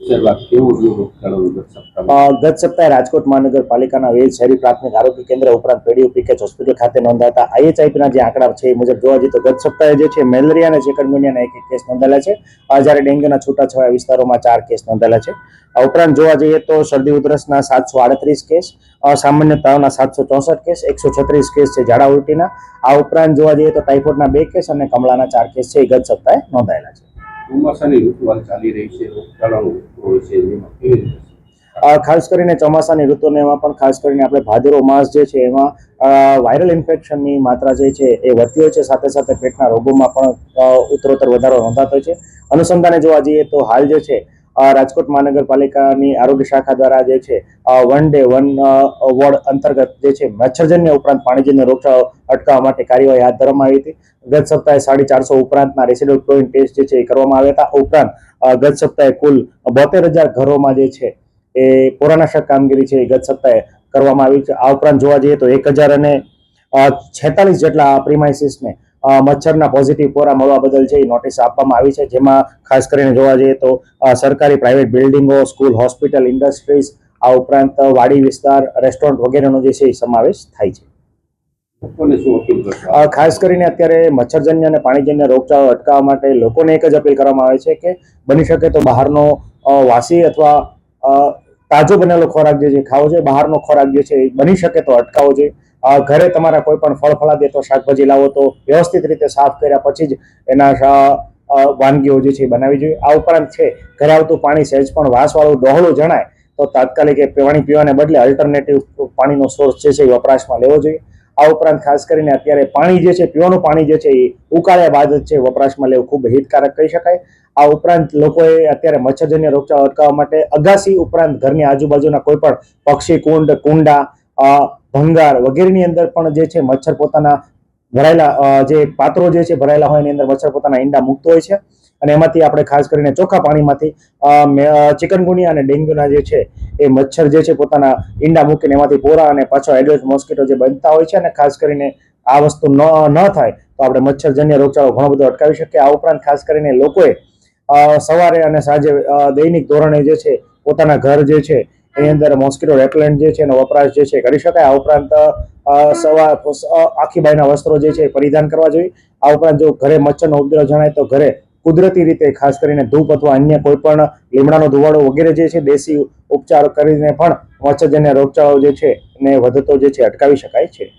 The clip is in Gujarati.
ગત સપ્તાહે રાજકોટ મહાનગરપાલિકાના વેલ શહેરી પ્રાથમિક આરોગ્ય કેન્દ્ર ઉપરાંત પેડીયુ પીકેચ હોસ્પિટલ ખાતે નોંધાતા આઈએચઆઈપીના જે આંકડા છે એ મુજબ જોવા જઈએ તો ગત સપ્તાહે જે છે મેલેરિયા અને ચેકનગુનિયાના એક એક કેસ નોંધાયેલા છે. જ્યારે ડેન્ગ્યુના છૂટાછવાયા વિસ્તારોમાં ચાર કેસ નોંધાયેલા છે. આ ઉપરાંત જોવા જઈએ તો શરદી ઉધરસના સાતસો આડત્રીસ કેસ સામાન્ય તાવના સાતસો ચોસઠ કેસ, એકસો છત્રીસ કેસ છે ઝાડા ઉલટીના. આ ઉપરાંત જોવા જઈએ તો ટાઇફોઇડના બે કેસ અને કમળાના ચાર કેસ છે એ ગત સપ્તાહે નોંધાયેલા છે. ચોમાસાની ઋતુ હાલ ચાલી રહી છે રોગચાળાનું હોય છે એમાં કેવી રીતે ખાસ કરીને ચોમાસાની ઋતુને એમાં પણ ખાસ કરીને આપણે ભાદરો માસ જે છે, એમાં વાયરલ ઇન્ફેક્શનની માત્રા જે છે, એ વધતી હોય છે. સાથે સાથે પેટના રોગોમાં પણ ઉત્તરોત્તર વધારો નોંધાતો છે. અનુસંધાને જોવા જઈએ તો હાલ જે છે રાજકોટ મહાનગરપાલિકાની આરોગ્ય શાખા દ્વારા જે છે વન ડે વન વોર્ડ અંતર્ગત જે છે, મચ્છરજન્ય ઉપરાંત પાણીજન્ય રોગચાળો અટકાવવા માટે કાર્યવાહી હાથ ધરવામાં આવી હતી. ગત સપ્તાહે સાડી ચારસો ઉપરાંતના રેસિડલ ક્લોરિન ટેસ્ટ જે છે એ કરવામાં આવ્યા હતા. ઉપરાંત ગત સપ્તાહે કુલ બોતેર હજાર ઘરોમાં જે છે, એ પુરાનાશક કામગીરી છે એ ગત સપ્તાહે કરવામાં આવી છે. આ ઉપરાંત જોવા જઈએ તો એક હજાર અને છેતાલીસ જેટલા પ્રિમાઇસીસને મચ્છરના પોઝિટિવ કોરા મળવા બદલ છે એ નોટિસ આપવામાં આવી છે જેમાં ખાસ કરીને જોવા જઈએ તો સરકારી પ્રાઇવેટ બિલ્ડિંગો સ્કૂલ હોસ્પિટલ ઇન્ડસ્ટ્રીઝ આ ઉપરાંત વાડી વિસ્તાર રેસ્ટોરન્ટ વગેરેનો જે છે એ સમાવેશ થાય છે. ખાસ કરીને અત્યારે મચ્છરજન્ય અને પાણીજન્ય રોગચાળો અટકાવવા માટે લોકોને એક જ અપીલ કરવામાં આવે છે કે બની શકે તો બહારનો વાસી અથવા તાજો બનેલો ખોરાક જે છે ખાવો જોઈએ. બહારનો ખોરાક જે છે એ બની શકે તો અટકાવવો જોઈએ. ઘરે તમારા કોઈ પણ ફળ ફળાદી તો શાકભાજી લાવો તો વ્યવસ્થિત રીતે સાફ કર્યા પછી જ એના વાનગીઓ જે છે બનાવી જોઈએ. આ ઉપરાંત છે, ઘરે આવતું પાણી સહેજ પણ વાસવાળું ડહોળું જણાય તો તાત્કાલિક એ પાણી પીવાને બદલે અલ્ટરનેટિવ પાણીનો સોર્સ જે છે એ વપરાશમાં લેવો જોઈએ. આ ઉપરાંત ખાસ કરીને અત્યારે પાણી જે છે, પીવાનું પાણી જે છે એ ઉકાળ્યા બાદ જ છે વપરાશમાં લેવું ખૂબ હિતકારક કહી શકાય. આ ઉપરાંત લોકોએ અત્યારે મચ્છરજન્ય રોગચાળો અટકાવવા માટે અગાસી ઉપરાંત ઘરની આજુબાજુના કોઈ પણ પક્ષી કુંડ, કુંડા ભંગાર વગેરેની અંદર પણ જે છે, મચ્છર પોતાના ભરાયેલા જે પાત્રો જે છે, ભરાયેલા હોય એની અંદર મચ્છર પોતાના ઈંડા મૂકતો હોય છે. અને એમાંથી આપણે ખાસ કરીને ચોખ્ખા પાણીમાંથી ચિકનગુનિયા અને ડેન્ગ્યુના જે છે, એ મચ્છર જે છે, પોતાના ઈંડા મૂકીને એમાંથી પોરા અને પાછો એડલ્ટ મોસ્કીટો જે બનતા હોય છે અને ખાસ કરીને આ વસ્તુ ન ન થાય, તો આપણે મચ્છરજન્ય રોગચાળો ઘણો બધો અટકાવી શકીએ. આ ઉપરાંત ખાસ કરીને લોકોએ સવારે અને સાંજે દૈનિક ધોરણે જે છે, પોતાના ઘર જે છે એની અંદર મોસ્કીટો રેપલેન્ટ જે છે એનો વપરાશ જે છે કરી શકાય. આ ઉપરાંત સવા આખી બાયના વસ્ત્રો જે છે પરિધાન કરવા જોઈએ. આ ઉપરાંત જો ઘરે મચ્છરનો ઉપદ્રવ જણાય તો ઘરે કુદરતી રીતે ખાસ કરીને ધૂપ અથવા અન્ય કોઈ પણ લીમડાનો ધુવાડો વગેરે જે છે દેશી ઉપચાર કરીને પણ મચ્છરજન્ય રોગચાળો જે છે એને વધતો જે છે અટકાવી શકાય છે.